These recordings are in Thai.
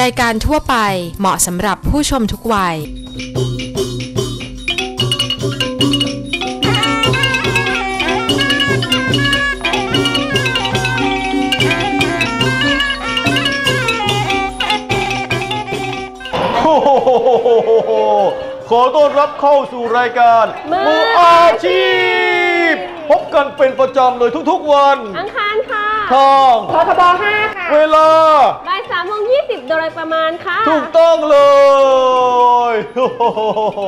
รายการทั่วไปเหมาะสำหรับผู้ชมทุกวัย โอ้โหขอต้อนรับเข้าสู่รายการมืออาชีพ พบกันเป็นประจำเลยทุกๆวัน อังคารค่ะ ทางททบ5ค่ะเวลาบ่าย3โมง20โดยประมาณค่ะ ถูกต้องเลยโอ้โห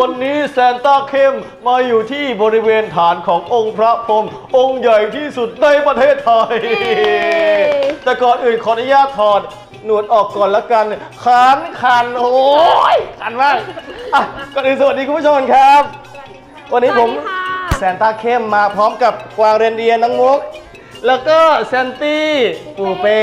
วันนี้แซนต้าเข้มมาอยู่ที่บริเวณฐานขององค์พระพรหมองค์ใหญ่ที่สุดในประเทศไทย แต่ก่อนอื่นขออนุญาตถอดหนวดออกก่อนละกันคันคันโอ้ยคันมากอะก่อนอื่นสวัสดีคุณผู้ชมครับ วันนี้ผมสวัสดีค่ะแซนต้าเข้มมาพร้อมกับกวางเรนเดียร์น้องมุก แล้วก็แซนตี้ปูเป้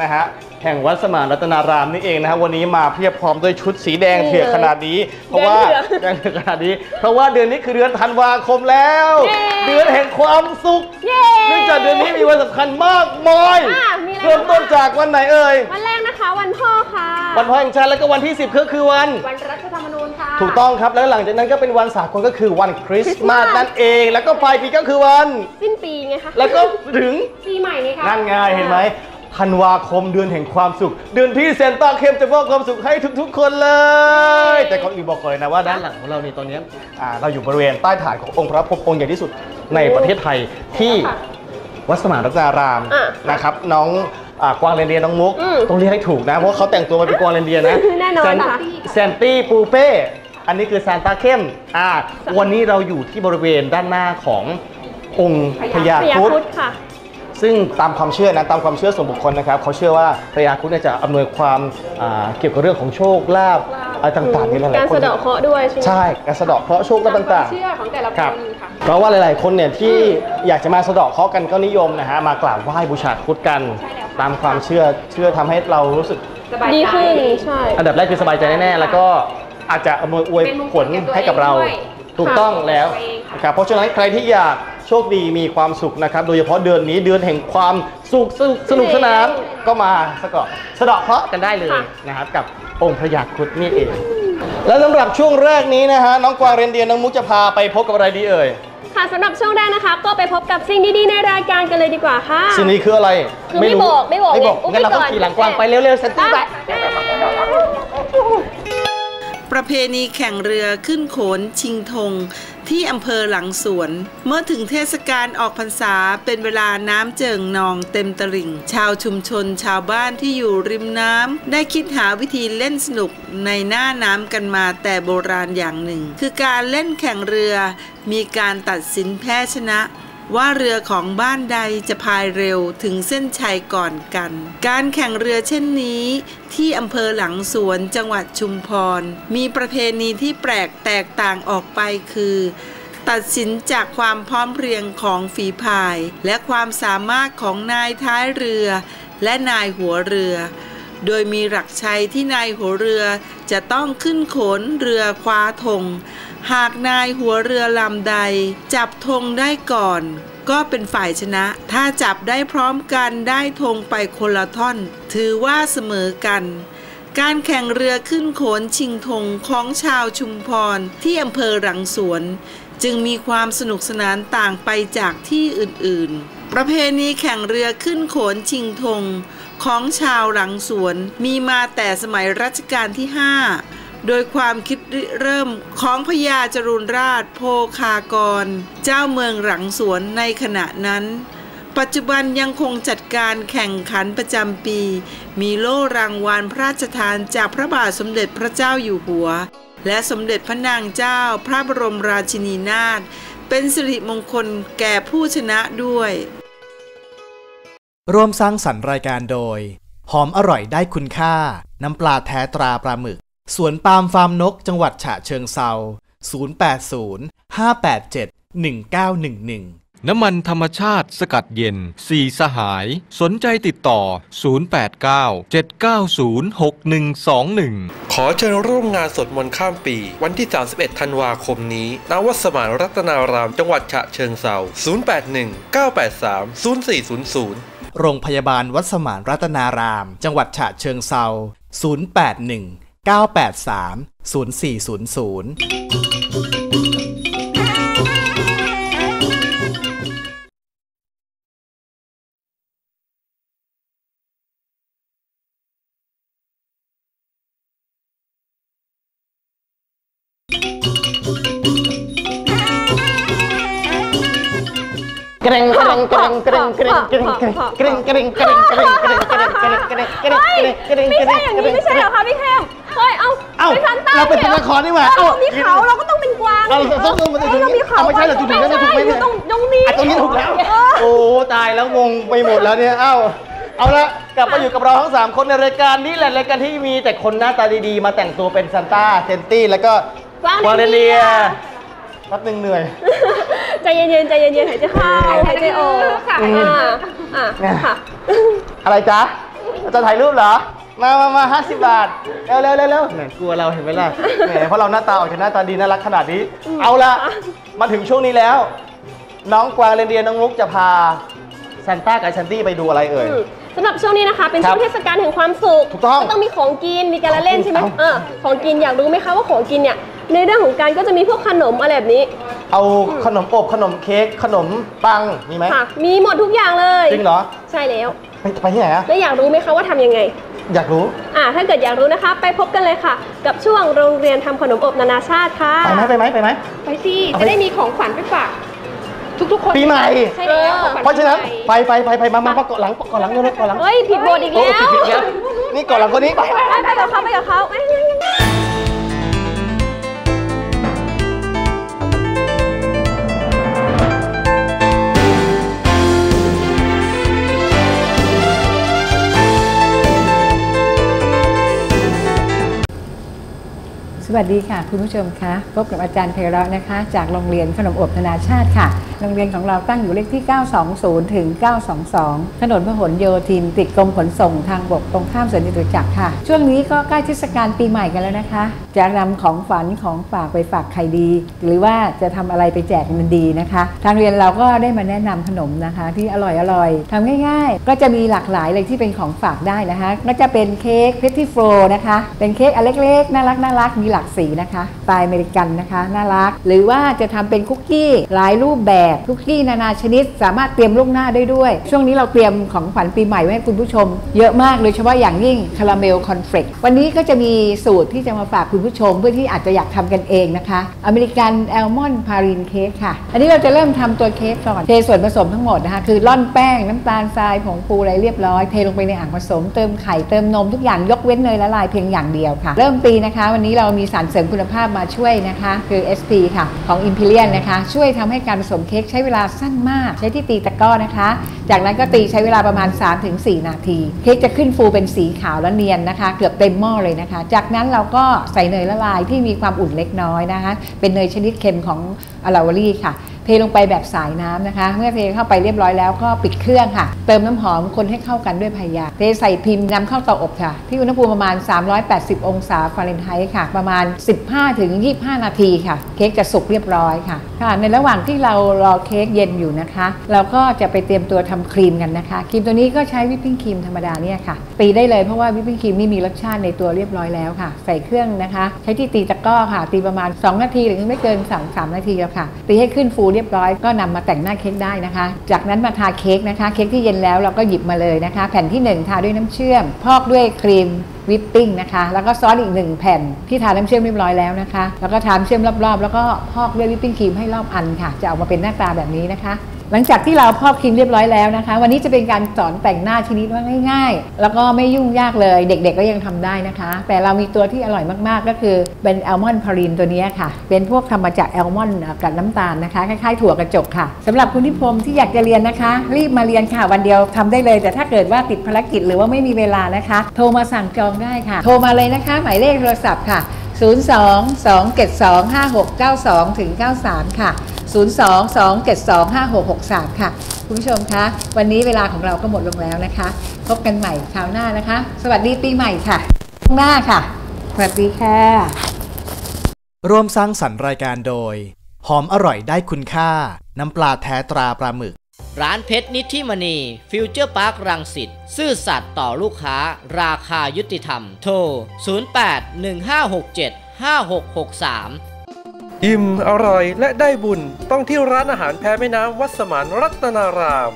นะฮะ แห่งวัดสมานรัตนารามนี่เองนะฮะวันนี้มาเพียบพร้อมด้วยชุดสีแดงนี่เถือกเลยขนาดนี้ เพราะว่าแดงเถือกแดงเถือกขนาดนี้ เพราะว่าเดือนนี้คือเดือนธันวาคมแล้วเย้เดือนแห่งความสุขเย้เนื่องจากเดือนนี้มีวันสำคัญมากมายอะมีอะไรเริ่มต้นจากวันไหนเอ่ยวันแรกนะคะวันพ่อค่ะวันพ่อแห่งชาติแล้วก็วันที่ 10ก็คือวันวันรัฐธรรมนูญค่ะถูกต้องครับแล้วหลังจากนั้นก็เป็นวันสากลก็คือวันคริสต์มาสคริสต์มาสนั่นเอง แล้วก็ปลายปีก็คือวันสิ้นปีไงคะแล้วก็ถึงปีใหม่ไงคะนั่นไงเห็นไหม ธันวาคมเดือนแห่งความสุข เดือนที่เซนต้าเข้มจะมอบความสุขให้ทุกๆ คนเลย แต่ก่อนอื่นบอกก่อนเลยนะว่าด้านหลังของเรานี่ตอนนี้อ่าเราอยู่บริเวณใต้ฐานขององค์พระพรหมองค์ใหญ่ที่สุดในประเทศไทยที่ค่ะวัดสมานรัตนารามอะนะครับน้องอ่ากวางเรนเดียร์น้องมุกอืมต้องเรียกให้ถูกนะเพราะว่าเขาแต่งตัวมาเป็นกวางเรนเดียร์นะแน่นอนแซค่ะแซนตี้ปูเป้อันนี้คือซานตาเข้มอ่าวันนี้เราอยู่ที่บริเวณด้านหน้าขององค์พญาพญาครุครุฑฑค่ะ ซึ่งตามความเชื่อนะตามความเชื่อส่วนบุคคลนะครับเขาเชื่อว่าพญาครุฑเนี่ยจะอำนวยความอ่าเกี่ยวกับเรื่องของโชคลาภอะไรต่างๆนี่หลายการๆคนสะเดาะเคราะห์ด้วยใช่ไหมใช่การสะเดาะเคราะห์โชคลาภต่างเชื่อของแต่ละๆคครับนค่ะ เพราะว่าหลาย ๆ คนเนี่ยที่อยากจะมาสะเดาะเคราะห์กันก็นิยมนะฮะมากราบไหว้บูชาครุฑกันตามความเชื่อเชื่อทำให้เรารู้สึกดีขึ้นใช่ อันดับแรกคือสบายใจแน่ๆแล้วก็อาจจะอำนวยอวยผลให้กับเราถูกต้องแล้วนะครับเพราะฉะนั้นใครที่อยาก โชคดีมีความสุขนะครับ โดยเฉพาะเดือนนี้เดือนแห่งความสุขสนุกสนุกสนานก็มาสะเกาะสะเดาะเคราะห์กันได้เลยค่ะนะครับกับองค์พระยาครุฑนี่เอง แล้วสำหรับช่วงแรกนี้นะฮะน้องกวางเรนเดียร์น้องมุกจะพาไปพบกับอะไรดีเอ่ยค่ะสำหรับช่วงแรกนะคะ ก็ไปพบกับสิ่งดีๆในรายการกันเลยดีกว่าค่ะสิ่งนี้คืออะไรคือไม่บอกไม่บอกไม่บอกเลยอุ๊บงั้นเราไปก็ก่อน ขี่หลังกวางไปเร็วๆสันติไป ประเพณีแข่งเรือขึ้นโขนชิงธงที่อำเภอหลังสวน เมื่อถึงเทศกาลออกพรรษาเป็นเวลาน้ำเจิ่งนองเต็มตลิ่ง ชาวชุมชนชาวบ้านที่อยู่ริมน้ำได้คิดหาวิธีเล่นสนุกในหน้าน้ำกันมาแต่โบราณอย่างหนึ่ง คือการเล่นแข่งเรือ มีการตัดสินแพ้ชนะ ว่าเรือของบ้านใดจะพายเร็วถึงเส้นชัยก่อนกัน การแข่งเรือเช่นนี้ ที่อำเภอหลังสวนจังหวัดชุมพร มีประเพณีที่แปลกแตกต่างออกไปคือ ตัดสินจากความพร้อมเพรียงของฝีพาย และความสามารถของนายท้ายเรือ และนายหัวเรือ โดยมีหลักชัยที่นายหัวเรือจะต้องขึ้นขนเรือคว้าธง หากนายหัวเรือลำใด จับธงได้ก่อน ก็เป็นฝ่ายชนะ ถ้าจับได้พร้อมกันได้ธงไปคนละท่อน ถือว่าเสมอกัน การแข่งเรือขึ้นโขนชิงธงของชาวชุมพรที่อำเภอหลังสวน จึงมีความสนุกสนานต่างไปจากที่อื่นๆ ประเพณีแข่งเรือขึ้นโขนชิงธงของชาวหลังสวนมีมาแต่สมัยรัชกาลที่ 5 โดยความคิดเริ่มของพญาจรุนราชโพคากร เจ้าเมืองหลังสวนในขณะนั้น ปัจจุบันยังคงจัดการแข่งขันประจำปี มีโล่รางวัลพระราชทานจากพระบาทสมเด็จพระเจ้าอยู่หัว และสมเด็จพระนางเจ้าพระบรมราชินีนาถเป็นสิริมงคลแก่ผู้ชนะด้วย ร่วมสร้างสรรค์รายการโดย หอมอร่อยได้คุณค่า น้ำปลาแท้ตราปลาหมึก สวนปาล์มฟาร์มนกจังหวัดฉะเชิงเซา080 587 1911 น้ำมันธรรมชาติสกัดเย็น สีสหาย สนใจติดต่อ 089 790 6121 ขอเชิญร่วมงานสวดมนต์ข้ามปี วันที่ 31 ธันวาคมนี้ ณ วัดสมานรัตนาราม จังหวัดฉะเชิงเซา081 983 0400 โรงพยาบาลวัดสมานรัตนาราม จังหวัดฉะเชิงเซา081 983 0400 เกรงเกรงเกรงเกรงเกรงเกรงเกรงเกรงเกรงเกรงเกรงเกรงเกรงเกรงเกรงเกรงเกรงเฮ้ยเกรงไม่ใช่อย่างนี้ไม่ใช่เหรอคะพี่เข้มเฮ้ยเอาเอ้าเป็นซันต้าเราเป็นตัวละครนี่หว่าเอ้าเอ้าเรามีเขาเราก็ต้องเป็นกวางเราต้องต้องมันจะเอ้ยเรามีเขาเอาไม่ใช่เหรอถูกแล้วถูกไหมอเนี่ยู่ยตรงตรงนี้อะตรงนี้ถูกแล้วเออโอ้ตายแล้วงงไปหมดแล้วเนี่ยเอ้าเอาละกลับมาอยู่กับเราทั้ง3คนในรายการนี้แหละรายการที่มีแต่คนหน้าตาดีๆมาแต่งตัวเป็นซันต้าเซนตี้แล้วก็กวางกวางเรนเรนเดีเดียย แป๊บหนึงเหนื่อย ใจเย็นๆใจเย็นๆหายใจเข้าหายใจออกค่ะอ่าอ่าค่ะ อะไรจ๊ะจะถ่ายรูปเหรอ มามามาห้าสิบบาท เร็วเร็วเร็วเร็วแหมกลัวเราเห็นไหมล่ะ แหมเพราะเราหน้าตาออกจากหน้าตาดีน่ารักขนาดนี้ เอาละมาถึงช่วงนี้แล้ว น้องกวางเรนเดียน้องลุกจะพา ซานต้ากับซันตี้ไปดูอะไรเอ่ยอืมสำหรับช่วงนี้นะคะ เป็นครับช่วงเทศกาลแห่งความสุขถูกต้องต้องมีของกินมีการละเล่นใช่ไหมเอาเออของกินอยากรู้ไหมคะว่าของกินเนี่ยในเรื่องของการก็จะมีพวกขนมอะไรแบบนี้ เอาขนมอบขนมเค้กขนมปังมีไหมค่ะมีหมดทุกอย่างเลยจริงเหรอใช่แล้วไปไปที่ไหนอะแล้วอยากรู้ไหมคะว่าทำยังไง อยากรู้อ่าถ้าเกิดอยากรู้นะคะ ไปพบกันเลยค่ะ กับช่วงโรงเรียนทำขนมอบนานาชาติค่ะไปไหมไปไหมไปไหมไปสิเอาไปจะได้มีของขวัญไปฝาก ทุกๆคนปีใหม่ ใช่แล้วเออของขวัญเพราะฉะนั้นปีใหม่ไปไปไปไปมามามาเกาะหลังเกาะหลังเร็วๆเกาะหลังเฮ้ย ผิดบทอีกโอ้แล้วผิดผิดแล้วนี่เกาะหลังคนนี้ไปไปไปกับเขาไปกับเขาเอ้ยสวัสดีค่ะ คุณผู้ชมคะพบกับอาจารย์เพเราะนะคะ จากโรงเรียนขนมอบนานาชาติค่ะโรงเรียนของเราตั้งอยู่เลขที่ 920 ถึง 922 ถนนพหลโยธิน ติดกรมขนส่งทางบกตรงข้ามสวนจตุจักรค่ะ ช่วงนี้ก็ใกล้เทศกาลปีใหม่กันแล้วนะคะ จะนำของฝันของฝากไปฝากใครดี หรือว่าจะทำอะไรไปแจกมันดีนะคะ ทางเรียนเราก็ได้มาแนะนำขนมนะคะ ที่อร่อยอร่อยๆทำง่ายๆ ก็จะมีหลากหลายเลยที่เป็นของฝากได้นะคะ ก็จะเป็นเค้กเพทตี้โฟนะคะ เป็นเค้กอันเล็กๆน่ารักน่ารักมีหลากสีนะคะสไตล์อเมริกันนะคะน่ารัก หรือว่าจะทำเป็นคุกกี้หลายรูปแบบคุกกี้นานาชนิด สามารถเตรียมล่วงหน้าได้ด้วย ช่วงนี้เราเตรียมของขวัญปีใหม่ไว้ให้คุณผู้ชม เยอะมากโดยเฉพาะอย่างยิ่งคาราเมลคอนเฟลกวันนี้ก็จะมีสูตรที่จะมาฝากคุณผู้ชม เพื่อที่อาจจะอยากทำกันเองนะคะอเมริกันแอลมอนด์พารินเค้กค่ะ อันนี้เราจะเริ่มทำตัวเค้กก่อนเทส่วนผสมทั้งหมดนะคะคือร่อนแป้งน้ำตาลทรายผงฟูอะไรเรียบร้อยเทลงไปในอ่างผสมเติมไข่เติมนมทุกอย่างยกเว้นเนยละลายเพียงอย่างเดียวค่ะ เริ่มตีนะคะ วันนี้เรามีสารเสริมคุณภาพมาช่วยนะคะ คือ SP ค่ะของ Imperial นะคะ ช่วยทำให้การผสมเค้กใช้เวลาสั้นมาก ใช้ที่ตีตะกร้อนะคะ จากนั้นก็ตีใช้เวลาประมาณ 3-4 นาที เค้กจะขึ้นฟูเป็นสีขาวและเนียนนะคะ เกือบเต็มหม้อเลยนะคะ จากนั้นเราก็ใส่เนยละลายที่มีความอุ่นเล็กน้อยนะคะ เป็นเนยชนิดเค็มของอลาวารี่ค่ะ เทลงไปแบบสายน้ำนะคะ เมื่อเทเข้าไปเรียบร้อยแล้วก็ปิดเครื่องค่ะ เติมน้ำหอมคนให้เข้ากันด้วยพายาเทใส่พิมพ์นำเข้าเตาอบค่ะ ที่อุณหภูมิประมาณ 380 องศาฟาเรนไฮต์ค่ะ ประมาณ 15-25 นาทีค่ะ เค้กจะสุกเรียบร้อยค่ะค่ะ ในระหว่างที่เรารอเค้กเย็นอยู่นะคะ เราก็จะไปเตรียมตัวทำครีมกันนะคะครีมตัวนี้ก็ใช้วิปปิ้งครีมธรรมดาเนี่ยค่ะ ตีได้เลยเพราะว่าวิปปิ้งครีมนี่มีรสชาติในตัวเรียบร้อยแล้วค่ะ ใส่เครื่องนะคะ ใช้ที่ตีตะกร้อค่ะ ตีประมาณ 2 นาทีหรือไม่เกิน 3 3 นาทีแล้วค่ะ ตีให้ขึ้นฟูเรียบร้อยก็นำมาแต่งหน้าเค้กได้นะคะ จากนั้นมาทาเค้กนะคะเค้กที่เย็นแล้วเราก็หยิบมาเลยนะคะ แผ่นที่ 1 ทาด้วยน้ำเชื่อม พอกด้วยครีมวิปปิ้งนะคะ แล้วก็ซอสอีกหนึ่งแผ่นที่ทาน้ำเชื่อมเรียบร้อยแล้วนะคะ แล้วก็ทาเชื่อมรอบๆ แล้วก็พอกด้วยวิปปิ้งครีมให้รอบอันค่ะ จะออกมาเป็นหน้าตาแบบนี้นะคะ หลังจากที่เราพอกครีมเรียบร้อยแล้วนะคะ วันนี้จะเป็นการสอนแต่งหน้าชนิดว่าง่าย ๆ แล้วก็ไม่ยุ่งยากเลยเด็กๆก็ยังทำได้นะคะ แต่เรามีตัวที่อร่อยมากๆ ก็คือเป็นแอลมอนด์พารินตัวนี้ค่ะ เป็นพวกทำมาจากแอลมอนด์กับน้ำตาลนะคะคล้ายๆถั่วกระจกค่ะสำหรับคุณที่พรมที่อยากจะเรียนนะคะ รีบมาเรียนค่ะวันเดียวทำได้เลย แต่ถ้าเกิดว่าติดภารกิจหรือว่าไม่มีเวลานะคะ โทรมาสั่งจองได้ค่ะ โทรมาเลยนะคะ หมายเลขโทรศัพท์ค่ะ 02 272 5692 ถึง 93 ค่ะ 02 272 5663 ค่ะ คุณผู้ชมคะ วันนี้เวลาของเราก็หมดลงแล้วนะคะ พบกันใหม่คราวหน้านะคะ สวัสดีปีใหม่ค่ะข้างหน้าค่ะ สวัสดีค่ะ ร่วมสร้างสรรค์รายการโดย หอมอร่อยได้คุณค่า น้ำปลาแท้ตราปลาหมึก ร้านเพชรนิธิมณี ฟิวเจอร์พาร์ครังสิตซื่อสัตย์ต่อลูกค้า ราคายุติธรรม โทร 0815675663 อิ่มอร่อยและได้บุญต้องที่ร้านอาหารแพแม่น้ำวัดสมานรัตนาราม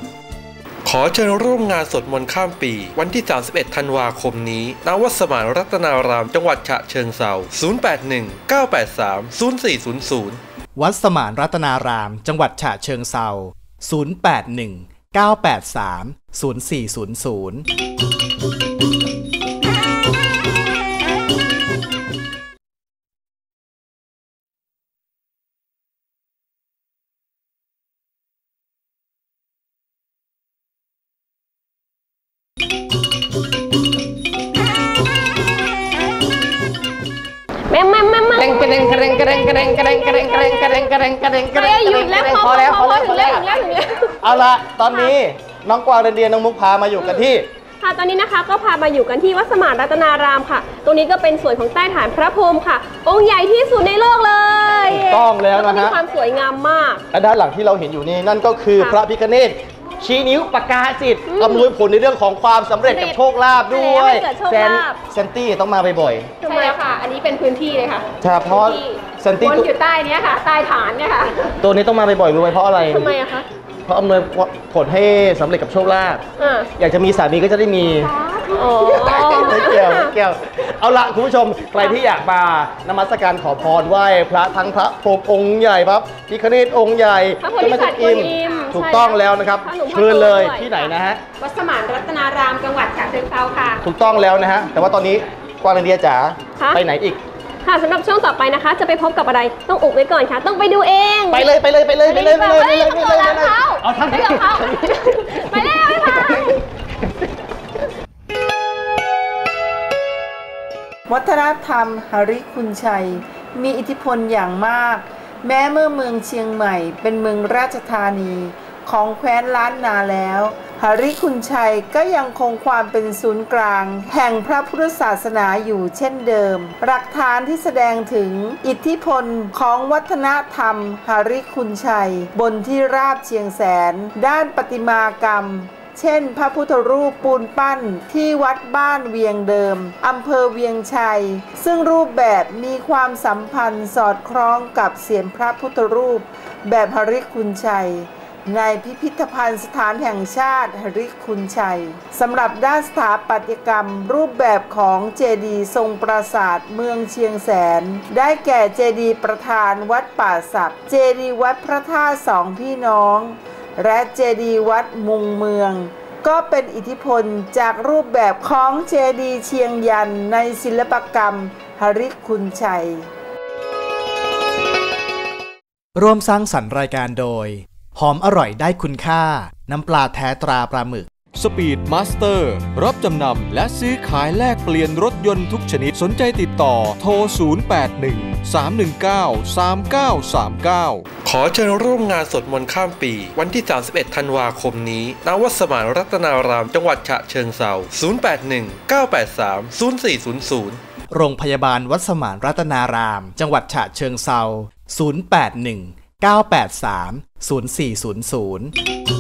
ขอเชิญร่วมงานสวดมนต์ข้ามปี วันที่ 31 ธันวาคมนี้ณวัดสมานรัตนาราม จังหวัดฉะเชิงเซา081 983 0400 วัดสมานรัตนาราม จังหวัดฉะเชิงเซา081 983 0400 ร่งกระเร่งกระเร่งกระเร่งกระเร่งกระเด้งกระเด้งกระเด้งกระไม่งหยุดแล้วพอแล้วพอแล้วถึงแล้วเอาละตอนนี้น้องกวางเรนเดียนน้องมุกพามาอยู่กันที่ค่ะตอนนี้นะคะก็พามาอยู่กันที่วัดสมานรัตนารามค่ะ ตรงนี้ก็เป็นส่วนของใต้ฐานพระพรหมค่ะ องค์ใหญ่ที่สุดในโลกเลยถูกต้องแล้วนะฮะมีความสวยงามมากและด้านหลังที่เราเห็นอยู่นี่นั่นก็คือพระพิฆเนศ ชี้นิ้วประกาศจิตอืมอำนวยผลในเรื่องของความสำเร็จกับโชคลาภด้วยใช่แล้วให้เกิดโชคแซนลาภเซนตี้ต้องมาบ่อยใช่แล้วค่ะ อันนี้เป็นพื้นที่เลยค่ะๆใช่เพราะเซนตี้วนตัวอยู่ใต้เนี้ยค่ะ ใต้ฐานเนี่ยค่ะตัวนี้ต้องมาบ่อยๆรู้ไหมเพราะอะไร ทำไมอะคะเพราะอำนวยผลให้สำเร็จกับโชคลาภอ่าอยากจะมีสามีก็จะได้มีอ๋อไม่เกี่ยวไม่เกี่ยว เอาละคุณผู้ชมใครที่อยากมานมัสการขอพรไหว้พระทั้งพระพรหมองค์ใหญ่ครับพิฆเนศองค์ใหญ่พระโพธิสัตว์กวนอิมถูกต้องแล้วนะครับพระหนุ่มพระเชิญเลยโตด้วย ที่ไหนนะฮะ วัดสมานรัตนารามจังหวัดฉะเชิงเทราค่ะ ถูกต้องแล้วนะฮะ แต่ว่าตอนนี้กวางเรนเดียจ๋าคะ ไปไหนอีก ค่ะสำหรับช่วงต่อไปนะคะ จะไปพบกับอะไรต้องอุบไว้ก่อนค่ะ ต้องไปดูเองไปเลยไปเลยไปเลยไปเลยไปเลยไปเลยไปไปเลเลยยไปเลยเขาเอาทางไปนี้กับเขาไปแล้วไปค่ะ วัฒนธรรมหริคุณชัย มีอิทธิพลอย่างมาก แม้เมื่อเมืองเชียงใหม่ เป็นเมืองราชธานีของแคว้นล้านนาแล้วหริคุณชัยก็ยังคงความเป็นศูนย์กลาง แห่งพระพุทธศาสนาอยู่เช่นเดิม หลักฐานที่แสดงถึงอิทธิพลของวัฒนธรรมหริคุณชัย บนที่ราบเชียงแสน ด้านประติมากรรม เช่น พระพุทธรูปปูนปั้นที่วัดบ้านเวียงเดิม อำเภอเวียงชัย ซึ่งรูปแบบมีความสัมพันธ์สอดคล้องกับเสียงพระพุทธรูป แบบหริคุณชัย ในพิพิธภัณฑ์สถานแห่งชาติหริคุณชัยสำหรับด้านสถาปัตยกรรม รูปแบบของเจดีย์ทรงปราสาทเมืองเชียงแสน ได้แก่เจดีย์ประธานวัดป่าศักดิ์เจดีย์วัดพระธาตุสองพี่น้อง และเจดีย์วัดมุงเมือง ก็เป็นอิทธิพลจากรูปแบบของเจดีย์เชียงยันในศิลปกรรมหริคุณชัย ร่วมสร้างสรรค์รายการโดย หอมอร่อยได้คุณค่า น้ำปลาแท้ตราปลาหมึก สปีดมาสเตอร์รับจำนำและซื้อขายแลกเปลี่ยนรถยนต์ทุกชนิดสนใจติดต่อโทร 081 319 3939 ขอเชิญร่วมงานสวดมนต์ข้ามปี วันที่ 31 ธันวาคมนี้ณวัดสมานรัตนารามจังหวัดฉะเชิงเซา081 983 0400 โรงพยาบาลวัดสมานรัตนาราม จังหวัดฉะเชิงเซา081 983 0400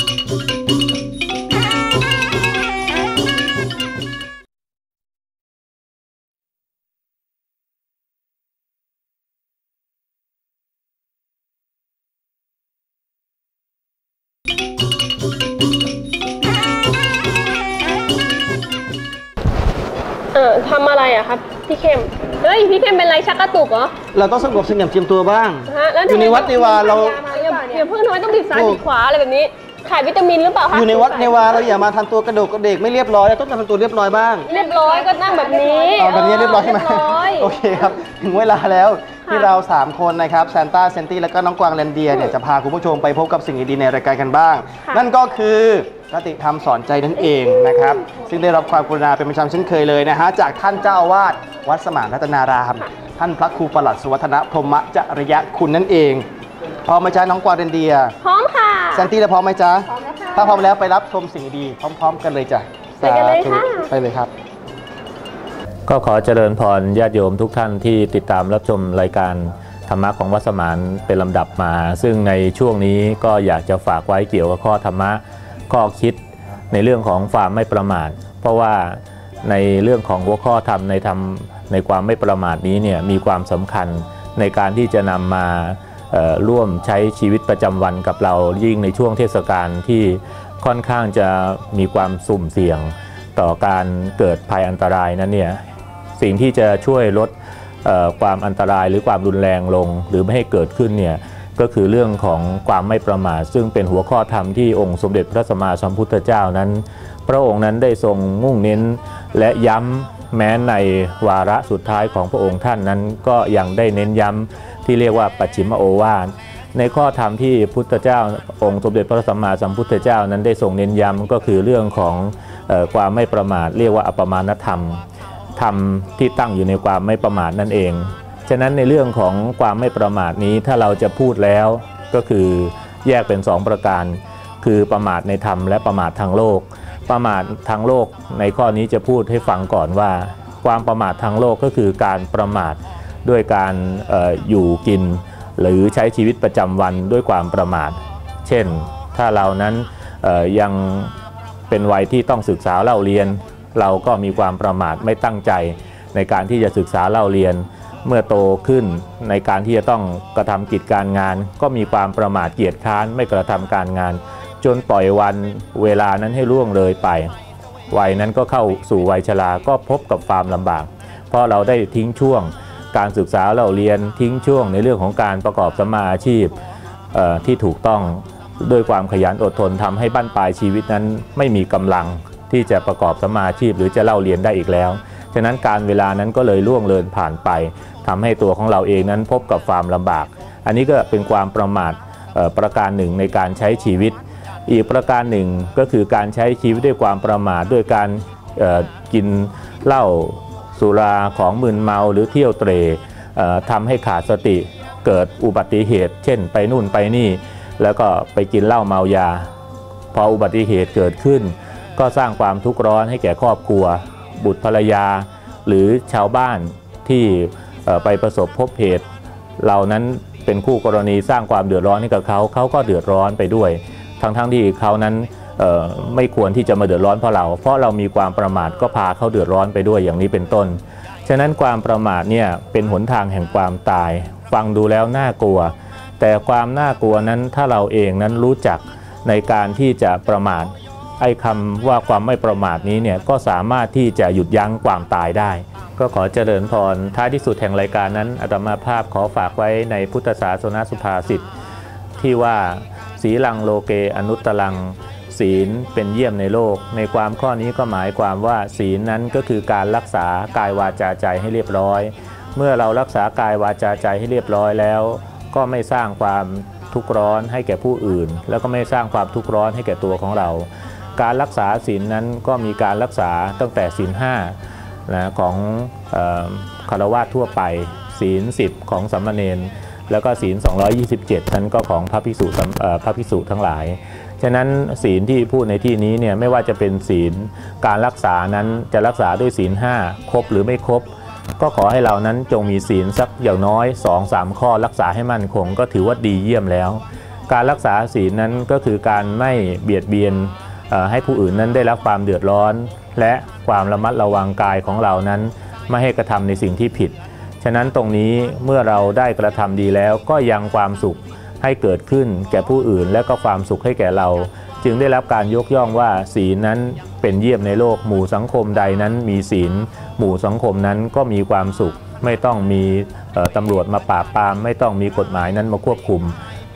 เออทำอะไรอะครับพี่เข้มเฮ้ยพี่เข้มเป็นไรชักกระตุกเหรอเราต้องสงบเสงี่ยมเจียมตัวบ้างฮะแล้วอยู่ในวัดในวาเราอย่าอย่าเพิ่งทำไมต้องบีบซ้ายบีบขวาอะไรแบบนี้ ขาดวิตามินหรือเปล่าคะอยู่ในวัดในวาเราอย่ามาทำตัวกระโดกกระเดกไม่เรียบร้อยเราต้องทำตัวเรียบร้อยบ้างเรียบร้อยก็นั่งแบบนี้เอาแบบนี้เรียบร้อยใช่ไหมเรียบร้อยโอเคครับถึงเวลาแล้วที่เรา 3 คนนะครับซานต้าเซนตี้แล้วก็น้องกวางแลนเดียเนี่ยจะพาคุณผู้ชมไปพบกับสิ่งดีๆในรายการกันบ้างค่ะนั่นก็คือคติธรรมสอนใจนั่นเองนะครับ ซึ่งได้รับความกรุณาเป็นประจำเช่นเคยเลยนะฮะจากท่านเจ้าอาวาสวัดสมานรัตนาราม ท่านพระครูประหลัดสุวัฒนพรหมจริยคุณนั่นเอง พร้อมไหมจ๊ะน้องกวางแลนเดียพร้อมค่ะแซนตี้แล้วพร้อมไหมจ๊ะถ้าพร้อมแล้วไปรับชมสิ่งดีๆพร้อม ๆ กันเลยจ้ะไปกันเลยค่ะ สาธุไปเลยครับ ก็ขอเจริญพรญาติโยมทุกท่านที่ติดตามรับชมรายการธรรมะของวัดสมานเป็นลำดับมา ซึ่งในช่วงนี้ก็อยากจะฝากไว้เกี่ยวกับข้อธรรมะข้อคิดในเรื่องของความไม่ประมาท เพราะว่าในเรื่องของหัวข้อธรรมในธรรมในความไม่ประมาทนี้เนี่ยมีความสำคัญในการที่จะนำมาเอ่อ ร่วมใช้ชีวิตประจำวันกับเรายิ่งในช่วงเทศกาลที่ค่อนข้างจะมีความสุ่มเสี่ยงต่อการเกิดภัยอันตรายนั้นเนี่ยสิ่งที่จะช่วยลดความอันตรายหรือความรุนแรงลง หรือไม่ให้เกิดขึ้นเนี่ยก็คือเรื่องของความไม่ประมาทซึ่งเป็นหัวข้อธรรมที่องค์สมเด็จพระสัมมาสัมพุทธเจ้านั้น พระองค์นั้นได้ทรงมุ่งเน้นและย้ำแม้ในวาระสุดท้ายของพระองค์ท่านนั้นก็ยังได้เน้นย้ำ ที่เรียกว่าปัจฉิมโอวาทในข้อธรรมที่พุทธเจ้าองค์สมเด็จพระสัมมาสัมพุทธเจ้านั้นได้ทรงเน้นย้ำก็คือเรื่องของออความไม่ประมาทเรียกว่าอัปปมาณธรรม ธรรมที่ตั้งอยู่ในความไม่ประมาทนั่นเอง ฉะนั้นในเรื่องของความไม่ประมาทนี้ถ้าเราจะพูดแล้วก็คือแยกเป็น 2 ประการ คือประมาทในธรรมและประมาททางโลก ประมาททางโลกในข้อนี้จะพูดให้ฟังก่อนว่า ความประมาททางโลกก็คือการประมาท ด้วยการอออยู่กิน หรือใช้ชีวิตประจำวันด้วยความประมาท เช่น ถ้าเรานั้นยังเป็นวัยที่ต้องศึกษาเล่าเรียน เราก็มีความประมาทไม่ตั้งใจในการที่จะศึกษาเล่าเรียน เมื่อโตขึ้นในการที่จะต้องกระทำกิจการงาน ก็มีความประมาทเกียจค้านไม่กระทำการงาน จนปล่อยวันเวลานั้นให้ล่วงเลยไป วัยนั้นก็เข้าสู่วัยชราก็พบกับความลำบาก เพราะเราได้ทิ้งช่วง การศึกษาเราเรียนทิ้งช่วงในเรื่องของการประกอบสมมาอาชีพที่ถูกต้องด้วยความขยันอดทนทำให้บั้นปลายชีวิตนั้นไม่มีกำลังที่จะประกอบสมมาอาชีพ หรือจะเล่าเรียนได้อีกแล้ว ฉะนั้นการเวลานั้นก็เลยล่วงเลินผ่านไปทำให้ตัวของเราเองนั้นพบกับความลำบาก อันนี้ก็เป็นความประมาทประการหนึ่งในการใช้ชีวิต อีกประการหนึ่งก็คือการใช้ชีวิตด้วยความประมาทด้วยการกินเหล้า สุราของมึนเมาหรือเที่ยวเตรทำให้ขาดสติเกิดอุบัติเหตุ เช่น ไปนู่นไปนี่ แล้วก็ไปกินเหล้าเมายา พออุบัติเหตุเกิดขึ้น ก็สร้างความทุกข์ร้อนให้แก่ครอบครัว บุตรภรรยา หรือชาวบ้านที่ไปประสบพบเหตุ เหล่านั้นเป็นคู่กรณีสร้างความเดือดร้อนให้กับเขาเขาก็เดือดร้อนไปด้วย ทั้งๆทที่เขานั้น ไม่ควรที่จะมาเดือดร้อนเพราะเรา เพราะเรามีความประมาทก็พาเขาเดือดร้อนไปด้วยอย่างนี้เป็นต้น ฉะนั้นความประมาทเนี่ยเป็นหนทางแห่งความตาย ฟังดูแล้วน่ากลัว แต่ความน่ากลัวนั้นถ้าเราเองนั้นรู้จักในการที่จะประมาทไอ้คำว่าความไม่ประมาทนี้เนี่ยก็สามารถที่จะหยุดยั้งความตายได้ ก็ขอเจริญพรท้ายที่สุดแห่งรายการนั้นอาตมาภาพขอฝากไว้ในพุทธศาสนสุภาษิตที่ว่าสีลังโลเกอนุตตลัง ศีลเป็นเยี่ยมในโลก ในความข้อนี้ก็หมายความว่าศีลนั้นก็คือการรักษากายวาจาใจให้เรียบร้อย เมื่อเรารักษากายวาจาใจให้เรียบร้อยแล้ว ก็ไม่สร้างความทุกข์ร้อนให้แก่ผู้อื่น แล้วก็ไม่สร้างความทุกข์ร้อนให้แก่ตัวของเรา การรักษาศีลนั้นก็มีการรักษาตั้งแต่ศีลห้านะของคารวะทั่วไปศีล10 ของสัมมาเนนแล้วก็ศีล 227 นั้นก็ของพระภิกษุพระภิกษุทั้งหลาย ฉะนั้นศีลที่พูดในที่นี้เนี่ยไม่ว่าจะเป็นศีลการรักษานั้นจะรักษาด้วยศีล5ครบหรือไม่ครบ ก็ขอให้เรานั้นจงมีศีลสักอย่างน้อย 2-3 ข้อรักษาให้มั่นคง ก็ถือว่าดีเยี่ยมแล้ว การรักษาศีลนั้นก็คือการไม่เบียดเบียนให้ผู้อื่นนั้นได้รับความเดือดร้อน และความระมัดระวังกายของเรานั้น ไม่ให้กระทำในสิ่งที่ผิด ฉะนั้นตรงนี้เมื่อเราได้กระทำดีแล้วก็ยังความสุข ให้เกิดขึ้นแก่ผู้อื่น และก็ความสุขให้แก่เรา จึงได้รับการยกย่องว่าศีลนั้นเป็นเยี่ยมในโลกหมู่สังคมใดนั้นมีศีล หมู่สังคมนั้นก็มีความสุข ไม่ต้องมีตำรวจมาปราบปราม ไม่ต้องมีกฎหมายนั้นมาควบคุม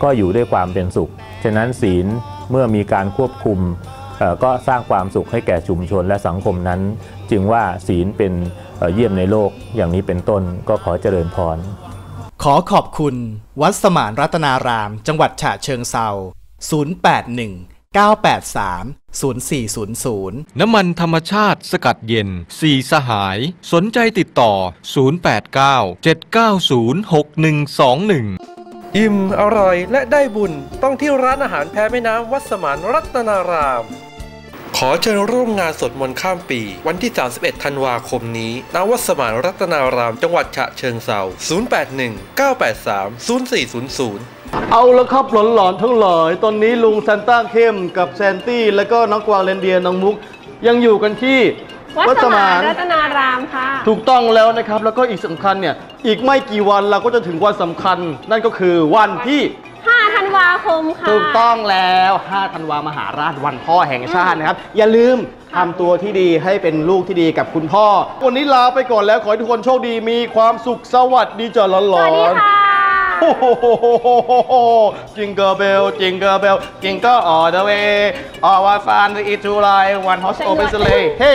ก็อยู่ด้วยความเป็นสุข ฉะนั้นศีลเมื่อมีการควบคุมก็สร้างความสุขให้แก่ชุมชนและสังคมนั้น จึงว่าศีลเป็นเยี่ยมในโลกอย่างนี้เป็นต้นก็ขอเจริญพร ขอขอบคุณวัดสมานรัตนาราม จังหวัดฉะเชิงเซา081 983 0400 น้ำมันธรรมชาติสกัดเย็น สีสหาย สนใจติดต่อ 089 790 6121อิ่มอร่อยและได้บุญต้องที่ร้านอาหารแพแม่น้ำวัดสมานรัตนาราม ขอเชิญร่วมงานสวดมนต์ข้ามปี วันที่ 31 ธันวาคมนี้ณวัดสมานรัตนาราม จังหวัดฉะเชิงเซา081 983 0400เอาละครับหลอนๆทั้งหลายตอนนี้ลุงซานต้าเข้มกับแซนตี้ แล้วก็น้องกวางเรนเดียร์น้องมุก ยังอยู่กันที่วัดสมานรัตนารามค่ะ ถูกต้องแล้วนะครับ แล้วก็อีกสำคัญเนี่ย อีกไม่กี่วันเราก็จะถึงวันสำคัญ นั่นก็คือวันที่ วาคมค่ะ ถูกต้องแล้ว 5 ธันวามหาราชวันพ่อแห่งชาตินะครับ อย่าลืมทำตัวที่ดีให้เป็นลูกที่ดีกับคุณพ่อ วันนี้ลาไปก่อนแล้วขอให้ทุกคนโชคดีมีความสุขสวัสดีจ้ะหลสวัสดีอนค่ะๆโอ้โหจิงเกอร์เบลจิงเกอร์เบลจิงเกอร์ออเดเวออวาฟานอีทูไลวันฮอสโอเปสเลเฮ้